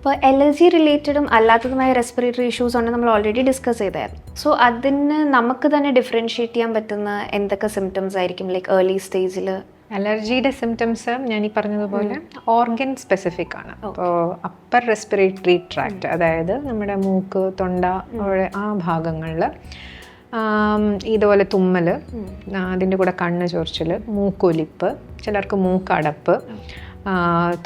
അപ്പോൾ എലർജി റിലേറ്റഡും അല്ലാത്തതുമായ respiratory issues ആണ് നമ്മൾ ഓൾറെഡി ഡിസ്കസ് ചെയ്തായിരുന്നു സോ അതിന് നമുക്ക് തന്നെ ഡിഫറൻഷ്യേറ്റ് ചെയ്യാൻ പറ്റുന്ന എന്തൊക്കെ സിംറ്റംസ് ആയിരിക്കും? ലൈക്ക് ഏർലി സ്റ്റേജിൽ അലർജിയുടെ സിംറ്റംസ് ഞാൻ ഈ പറഞ്ഞതുപോലെ ഓർഗൻ സ്പെസിഫിക് ആണ്. അപ്പോൾ അപ്പർ റെസ്പിറേറ്ററി ട്രാക്ട് അതായത് നമ്മുടെ മൂക്ക് തൊണ്ട ആ ഭാഗങ്ങളിൽ ഇതുപോലെ തുമ്മൽ അതിന്റെ കൂടെ കണ്ണ് ചൊറിച്ചിൽ മൂക്കൊലിപ്പ് ചിലർക്ക് മൂക്കടപ്പ്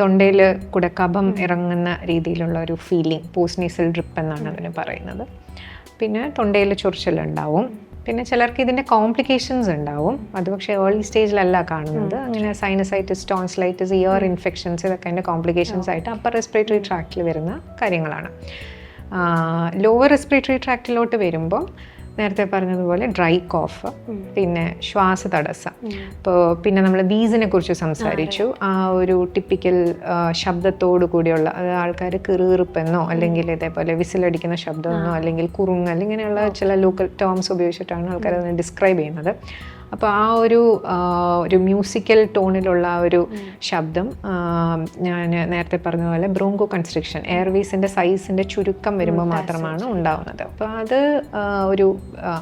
തൊണ്ടയിൽ കൂടെ കഫം ഇറങ്ങുന്ന രീതിയിലുള്ള ഒരു ഫീലിംഗ് പോസ്റ്റ്നീസൽ ഡ്രിപ്പ് എന്നാണ് അതിന് പറയുന്നത്. പിന്നെ തൊണ്ടയിൽ ചൊറിച്ചിലുണ്ടാവും പിന്നെ ചിലർക്ക് ഇതിന്റെ കോംപ്ലിക്കേഷൻസ് ഉണ്ടാവും. അത് പക്ഷേ ഏർലി സ്റ്റേജിലല്ല കാണുന്നത്. അങ്ങനെ സൈനസൈറ്റിസ് ടോൺസിലൈറ്റിസ് ഇയർ ഇൻഫെക്ഷൻസ് ഇതൊക്കെ അതിന്റെ കോംപ്ലിക്കേഷൻസ് ആയിട്ട് അപ്പർ റെസ്പിറേറ്ററി ട്രാക്റ്റിൽ വരുന്ന കാര്യങ്ങളാണ്. ലോവർ റെസ്പിറേറ്ററി ട്രാക്റ്റിലോട്ട് വരുമ്പോൾ നേരത്തെ പറഞ്ഞതുപോലെ ഡ്രൈ കോഫ് പിന്നെ ശ്വാസ തടസ്സം. ഇപ്പോൾ പിന്നെ നമ്മൾ വീസിനെ കുറിച്ച് സംസാരിച്ചു. ആ ഒരു ടിപ്പിക്കൽ ശബ്ദത്തോടു കൂടിയുള്ള അത് ആൾക്കാർ കിറുകിറുപ്പെന്നോ അല്ലെങ്കിൽ ഇതേപോലെ വിസിലടിക്കുന്ന ശബ്ദമെന്നോ അല്ലെങ്കിൽ കുറുങ്ങൽ ഇങ്ങനെയുള്ള ചില ലോക്കൽ ടേംസ് ഉപയോഗിച്ചിട്ടാണ് ആൾക്കാർ അതിനെ ഡിസ്ക്രൈബ് ചെയ്യുന്നത്. അപ്പോൾ ആ ഒരു ഒരു മ്യൂസിക്കൽ ടോണിലുള്ള ആ ഒരു ശബ്ദം ഞാൻ നേരത്തെ പറഞ്ഞ പോലെ ബ്രോങ്കോ കൺസ്ട്രക്ഷൻ എയർവേസിന്റെ സൈസിന്റെ ചുരുക്കം വരുമ്പോൾ മാത്രമാണ് ഉണ്ടാവുന്നത്. അപ്പോൾ അത് ഒരു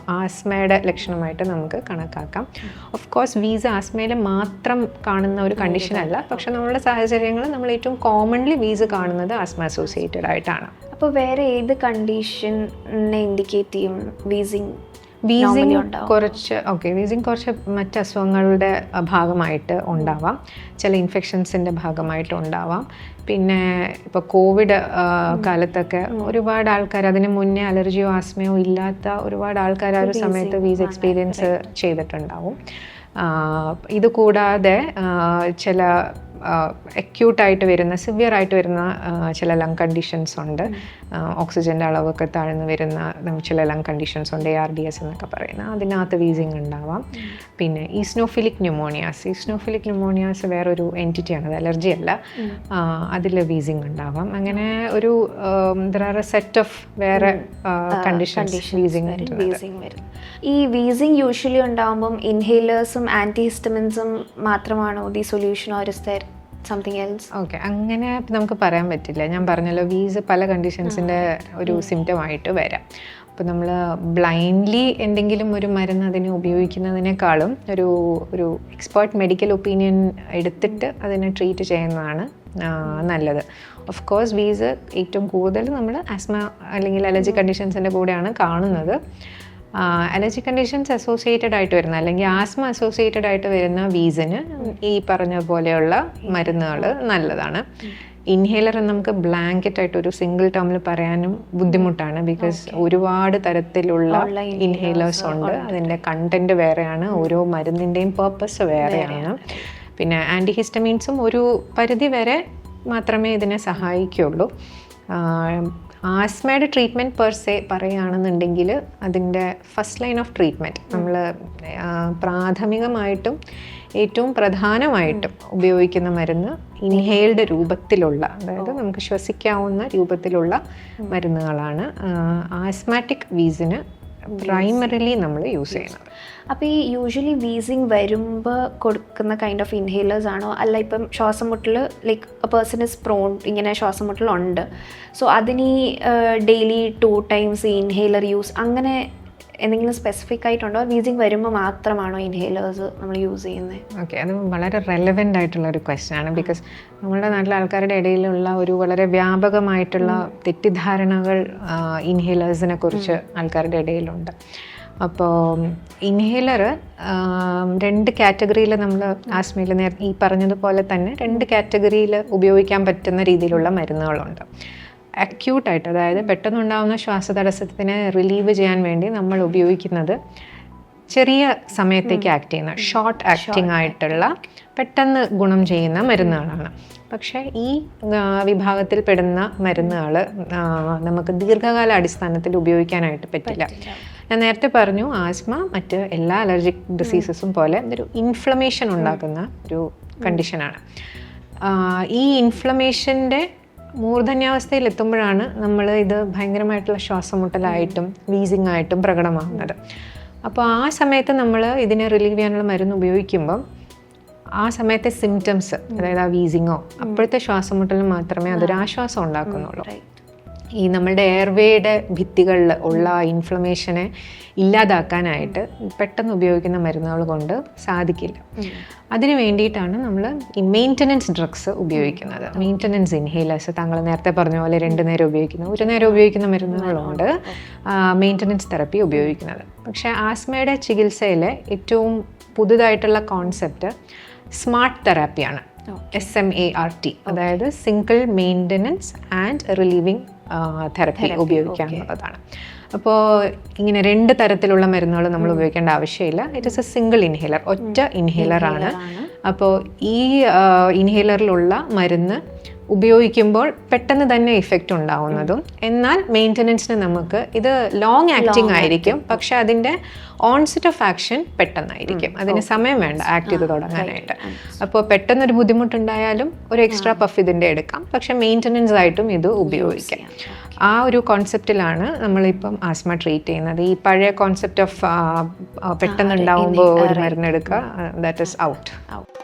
ആസ്മയുടെ ലക്ഷണമായിട്ട് നമുക്ക് കണക്കാക്കാം. ഓഫ് കോഴ്സ് വീസ ആസ്മയിൽ മാത്രം കാണുന്ന ഒരു കണ്ടീഷൻ അല്ല. പക്ഷെ നമ്മളുടെ സാഹചര്യങ്ങൾ നമ്മൾ ഏറ്റവും കോമൺലി വീസ് കാണുന്നത് ആസ്മ അസോസിയേറ്റഡ് ആയിട്ടാണ്. അപ്പോൾ വേറെ ഏത് കണ്ടീഷനെ ഇൻഡിക്കേറ്റ് ചെയ്യും വീസിങ് വീസിങ് കുറച്ച് ഓക്കെ വീസിങ് കുറച്ച് മറ്റ് അസുഖങ്ങളുടെ ഭാഗമായിട്ട് ഉണ്ടാവാം. ചില ഇൻഫെക്ഷൻസിന്റെ ഭാഗമായിട്ട് ഉണ്ടാവാം. പിന്നെ ഇപ്പോൾ കോവിഡ് കാലത്തൊക്കെ ഒരുപാട് ആൾക്കാർ അതിന് മുന്നേ അലർജിയോ ആസ്മയോ ഇല്ലാത്ത ഒരുപാട് ആൾക്കാർ ആ ഒരു സമയത്ത് വീസ് എക്സ്പീരിയൻസ് ചെയ്തിട്ടുണ്ടാവും. ഇത് കൂടാതെ ചില അക്യൂട്ടായിട്ട് വരുന്ന സിവിയർ ആയിട്ട് വരുന്ന ചില ലങ് കണ്ടീഷൻസ് ഉണ്ട്. ഓക്സിജന്റെ അളവൊക്കെ താഴ്ന്നു വരുന്ന ചില ലങ് കണ്ടീഷൻസ് ഉണ്ട് എ ആർ ഡി എസ് എന്നൊക്കെ പറയുന്ന. അതിനകത്ത് വീസിങ് ഉണ്ടാവാം. പിന്നെ ഈസ്നോഫിലിക് ന്യൂമോണിയാസ് ഈസ്നോഫിലിക് ന്യൂമോണിയാസ് വേറൊരു എന്റിറ്റിയാണ് അത് അലർജി അല്ല. അതിൽ വീസിങ് ഉണ്ടാവാം. അങ്ങനെ ഒരു ദർ സെറ്റ് ഓഫ് വേറെ കണ്ടീഷൻസ് വീസിങ് വീസിങ് വരും ഈ വീസിങ് യൂഷ്വലി ഉണ്ടാകുമ്പം ഇൻഹേലേഴ്സും ആന്റിഹിസ്റ്റമിൻസും മാത്രമാണോ the solution or is there something else okay അങ്ങനെ നമുക്ക് പറയാൻ പറ്റില്ല. ഞാൻ പറഞ്ഞല്ലോ വീസ് പല കണ്ടീഷൻസിന്റെ ഒരു സിംറ്റം ആയിട്ട് വരാം. അപ്പോൾ നമ്മൾ ബ്ലൈൻഡ്ലി എന്തെങ്കിലും ഒരു മരുന്ന് അതിനെ ഉപയോഗിക്കുന്നതിനേക്കാളും ഒരു ഒരു എക്സ്പേർട്ട് മെഡിക്കൽ ഒപ്പീനിയൻ എടുത്തിട്ട് അതിനെ ട്രീറ്റ് ചെയ്യുന്നതാണ് നല്ലത്. ഓഫ് കോഴ്സ് വീസ് ഏറ്റവും കൂടുതൽ നമ്മൾ ആസ്മ അല്ലെങ്കിൽ അലർജി കണ്ടീഷൻസിന്റെ കൂടെയാണ് കാണുന്നത്. അലർജി കണ്ടീഷൻസ് അസോസിയേറ്റഡ് ആയിട്ട് വരുന്ന അല്ലെങ്കിൽ ആസ്മ അസോസിയേറ്റഡ് ആയിട്ട് വരുന്ന വീസിന് ഈ പറഞ്ഞ പോലെയുള്ള മരുന്നുകൾ നല്ലതാണ്. ഇൻഹേലർ നമുക്ക് ബ്ലാങ്കറ്റ് ആയിട്ട് ഒരു സിംഗിൾ ടേമിൽ പറയാനും ബുദ്ധിമുട്ടാണ്. ബിക്കോസ് ഒരുപാട് തരത്തിലുള്ള ഇൻഹേലേഴ്സ് ഉണ്ട്. അതിന്റെ കണ്ടന്റ് വേറെയാണ്. ഓരോ മരുന്നിന്റെയും പേർപ്പസ് വേറെയാണ്. പിന്നെ ആന്റിഹിസ്റ്റമീൻസും ഒരു പരിധി വരെ മാത്രമേ ഇതിനെ സഹായിക്കുള്ളൂ. ആസ്മയുടെ ട്രീറ്റ്മെന്റ് പെർ സെ പറയുകയാണെന്നുണ്ടെങ്കിൽ അതിന്റെ ഫസ്റ്റ് ലൈൻ ഓഫ് ട്രീറ്റ്മെന്റ് നമ്മൾ പ്രാഥമികമായിട്ടും ഏറ്റവും പ്രധാനമായിട്ടും ഉപയോഗിക്കുന്ന മരുന്ന് ഇൻഹെയിൽഡ് രൂപത്തിലുള്ള അതായത് നമുക്ക് ശ്വസിക്കാവുന്ന രൂപത്തിലുള്ള മരുന്നുകളാണ് ആസ്മാറ്റിക് വീസിന് പ്രൈമറിലി നമ്മൾ യൂസ് ചെയ്യണം. അപ്പോൾ ഈ യൂഷ്വലി വീസിങ് വരുമ്പോൾ കൊടുക്കുന്ന കൈൻഡ് ഓഫ് ഇൻഹേലേഴ്സ് ആണോ? അല്ല ഇപ്പം ശ്വാസം മുട്ടൽ like a person is prone ഇങ്ങനെ ശ്വാസം മുട്ടലുണ്ട്. സോ അതിന് daily two times inhaler use അങ്ങനെ എന്തെങ്കിലും സ്പെസിഫിക് ആയിട്ടുണ്ടോ? വീസിങ് വരുമ്പോൾ മാത്രമാണോ ഇൻഹേലേഴ്സ് നമ്മൾ യൂസ് ചെയ്യുന്നത് ഓക്കെ അത് വളരെ റെലവെന്റ് ആയിട്ടുള്ള ഒരു ക്വസ്റ്റ്യൻ ആണ്. ബിക്കോസ് നമ്മുടെ നാട്ടിലെ ആൾക്കാരുടെ ഇടയിലുള്ള ഒരു വളരെ വ്യാപകമായിട്ടുള്ള തെറ്റിദ്ധാരണകൾ ഇൻഹേലേഴ്സിനെ കുറിച്ച് ആൾക്കാരുടെ ഇടയിലുണ്ട്. അപ്പോൾ ഇൻഹേലർ രണ്ട് കാറ്റഗറിയിൽ നമ്മൾ ആസ്മയിൽ നേരത്തെ ഈ പറഞ്ഞതുപോലെ തന്നെ രണ്ട് കാറ്റഗറിയിൽ ഉപയോഗിക്കാൻ പറ്റുന്ന രീതിയിലുള്ള മരുന്നുകളുണ്ട്. അക്യൂട്ടായിട്ട് അതായത് പെട്ടെന്നുണ്ടാകുന്ന ശ്വാസതടസ്സത്തിനെ റിലീവ് ചെയ്യാൻ വേണ്ടി നമ്മൾ ഉപയോഗിക്കുന്നത് ചെറിയ സമയത്തേക്ക് ആക്ട് ചെയ്യുന്ന ഷോർട്ട് ആക്ടിങ് ആയിട്ടുള്ള പെട്ടെന്ന് ഗുണം ചെയ്യുന്ന മരുന്നുകളാണ്. പക്ഷേ ഈ വിഭാഗത്തിൽ പെടുന്ന മരുന്നുകൾ നമുക്ക് ദീർഘകാല അടിസ്ഥാനത്തിൽ ഉപയോഗിക്കാനായിട്ട് പറ്റില്ല. ഞാൻ നേരത്തെ പറഞ്ഞു ആസ്മ മറ്റ് എല്ലാ അലർജിക് ഡിസീസസും പോലെ ഒരു ഇൻഫ്ലമേഷൻ ഉണ്ടാക്കുന്ന ഒരു കണ്ടീഷനാണ് ഈ ഇൻഫ്ലമേഷന്റെ മൂർധന്യാവസ്ഥയിൽ എത്തുമ്പോഴാണ് നമ്മൾ ഇത് ഭയങ്കരമായിട്ടുള്ള ശ്വാസമുട്ടലായിട്ടും വീസിങ് ആയിട്ടും പ്രകടമാകുന്നത്. അപ്പോൾ ആ സമയത്ത് നമ്മൾ ഇതിനെ റിലീവ് ചെയ്യാനുള്ള മരുന്ന് ഉപയോഗിക്കുമ്പം ആ സമയത്തെ സിംറ്റംസ് അതായത് ആ വീസിങ്ങോ അപ്പോഴത്തെ ശ്വാസം മുട്ടലിന് മാത്രമേ അതൊരു ആശ്വാസം ഉണ്ടാക്കുന്നുള്ളൂ. ഈ നമ്മളുടെ എയർവേയുടെ ഭിത്തികളിൽ ഉള്ള ഇൻഫ്ലമേഷനെ ഇല്ലാതാക്കാനായിട്ട് പെട്ടെന്ന് ഉപയോഗിക്കുന്ന മരുന്നുകൾ കൊണ്ട് സാധിക്കില്ല. അതിന് വേണ്ടിയിട്ടാണ് നമ്മൾ ഈ മെയിന്റനൻസ് ഡ്രഗ്സ് ഉപയോഗിക്കുന്നത്. മെയിന്റനൻസ് ഇൻഹേലേഴ്സ് താങ്കൾ നേരത്തെ പറഞ്ഞ പോലെ രണ്ട് നേരം ഉപയോഗിക്കുന്ന. ഒരു നേരം ഉപയോഗിക്കുന്ന മരുന്നുകളുണ്ട്. മെയിന്റനൻസ് തെറപ്പി ഉപയോഗിക്കുന്നത്. പക്ഷേ ആസ്മയുടെ ചികിത്സയിലെ ഏറ്റവും പുതുതായിട്ടുള്ള concept smart തെറാപ്പിയാണ് S M A R T അതായത് single maintenance and relieving therapy ഉപയോഗിക്കുക എന്നുള്ളതാണ്. അപ്പോൾ ഇങ്ങനെ രണ്ട് തരത്തിലുള്ള മരുന്നുകൾ നമ്മൾ ഉപയോഗിക്കേണ്ട ആവശ്യമില്ല. It is a single inhaler ഒറ്റ ഇൻഹേലർ ആണ്. അപ്പോൾ ഈ ഇൻഹേലറിലുള്ള മരുന്ന് ഉപയോഗിക്കുമ്പോൾ പെട്ടെന്ന് തന്നെ ഇഫക്റ്റ് ഉണ്ടാവുന്നതും. എന്നാൽ മെയിന്റനൻസിന് നമുക്ക് ഇത് ലോങ് ആക്ടിങ് ആയിരിക്കും. പക്ഷെ അതിന്റെ ഓൺസെറ്റ് ഓഫ് ആക്ഷൻ പെട്ടെന്നായിരിക്കും. അതിന് സമയം വേണ്ട. ആക്ട് ചെയ്ത് തുടങ്ങാനായിട്ട്. അപ്പോൾ പെട്ടെന്നൊരു ബുദ്ധിമുട്ടുണ്ടായാലും ഒരു എക്സ്ട്രാ പഫ് ഇതിന്റെ എടുക്കാം. പക്ഷെ മെയിന്റനൻസ് ആയിട്ടും ഇത് ഉപയോഗിക്കാം. ആ ഒരു കോൺസെപ്റ്റിലാണ് നമ്മളിപ്പം ആസ്മ ട്രീറ്റ് ചെയ്യുന്നത്. ഈ പഴയ കോൺസെപ്റ്റ് ഓഫ് പെട്ടെന്നുണ്ടാവുമ്പോൾ ഒരു മരുന്നെടുക്കുക ദാറ്റ് ഇസ് ഔട്ട് ഔട്ട്